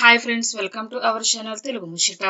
Hi friends welcome to our channel Telugu ముషిట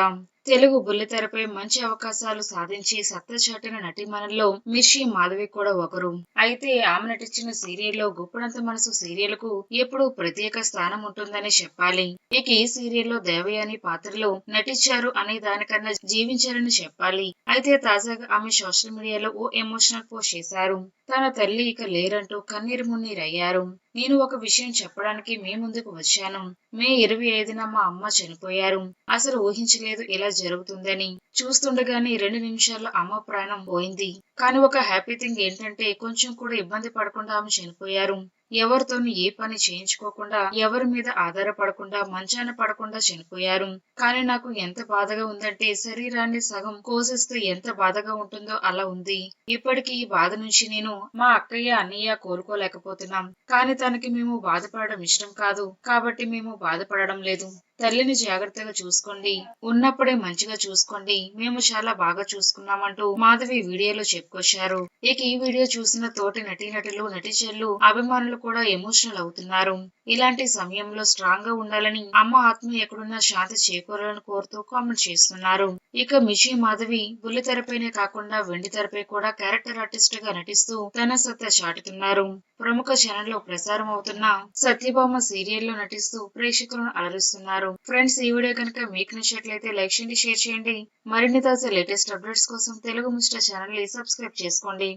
Telugu బుల్లితెరపై మంచి అవకాశాలు సాధించి సత్తా చాటిన నటీమణుల్లో మిర్షి మాధవి కూడా ఒకరు. అయితే ఆమె నటించిన సీరియల్లో గుప్పడంత మనసు సీరియల్కు ఎప్పుడు ప్రత్యేక స్థానం ఉంటుందని చెప్పాలి. ఇక ఈ సీరియల్లో దేవయాని పాత్రలో నటించారు అనే దానికన్నా జీవించారని చెప్పాలి. అయితే తాజాగా ఆమె సోషల్ మీడియాలో ఓ ఎమోషనల్ పోస్ట్ చేశారు. తన తల్లి ఇక లేరంటూ కన్నీరు మున్నీరయ్యారు. నేను ఒక విషయం చెప్పడానికి మీ ముందుకు వచ్చాను. మే ఇరవై ఐదున మా అమ్మ చనిపోయారు. అసలు ఊహించలేదు ఇలా జరుగుతుందని. చూస్తుండగానే రెండు నిమిషాల్లో అమ్మ ప్రాణం పోయింది. కానీ ఒక హ్యాపీ థింగ్ ఏంటంటే కొంచెం కూడా ఇబ్బంది పడకుండా ఆమె చనిపోయారు. ఎవరితోనూ ఏ పని చేయించుకోకుండా ఎవరి మీద ఆధారపడకుండా మంచాన పడకుండా చనిపోయారు. కానీ నాకు ఎంత బాధగా ఉందంటే శరీరాన్ని సగం కోసేస్తే ఎంత బాధగా ఉంటుందో అలా ఉంది. ఇప్పటికీ ఈ బాధ నుంచి నేను మా అక్కయ్య అన్నయ్య కోలుకోలేకపోతున్నాం. కానీ తనకి మేము బాధపడడం ఇష్టం కాదు. కాబట్టి మేము బాధపడడం లేదు. తల్లిని జాగ్రత్తగా చూసుకోండి. ఉన్నప్పుడే మంచిగా చూసుకోండి. మేము చాలా బాగా చూసుకున్నామంటూ మాధవి వీడియోలో చెప్పుకొచ్చారు. ఇక ఈ వీడియో చూసిన తోటి నటీనటులు నటీచర్లు అభిమానులు కూడా ఎమోషనల్ అవుతున్నారు. ఇలాంటి సమయంలో స్ట్రాంగ్గా ఉండాలని అమ్మ ఆత్మ ఎక్కడున్నా శాంతి చేకూరాలని కోరుతూ కామెంట్ చేస్తున్నారు. ఇక మిషి మాధవి బుల్లి తెరపైనే కాకుండా వెండి తెరపై కూడా క్యారెక్టర్ ఆర్టిస్ట్గా నటిస్తూ తన సత్తా చాటుతున్నారు. ప్రముఖ ఛానల్లో ప్రసారం అవుతున్న సత్యభామ సీరియల్లో నటిస్తూ ప్రేక్షకులను అలరిస్తున్నారు. ఫ్రెండ్స్ ఈ వీడియో కనుక మీకు నచ్చినట్లయితే లైక్ చేయండి షేర్ చేయండి. మరిన్ని తాజా లేటెస్ట్ అప్డేట్స్ కోసం తెలుగు మిస్టర్ ఛానల్ని సబ్స్క్రైబ్ చేసుకోండి.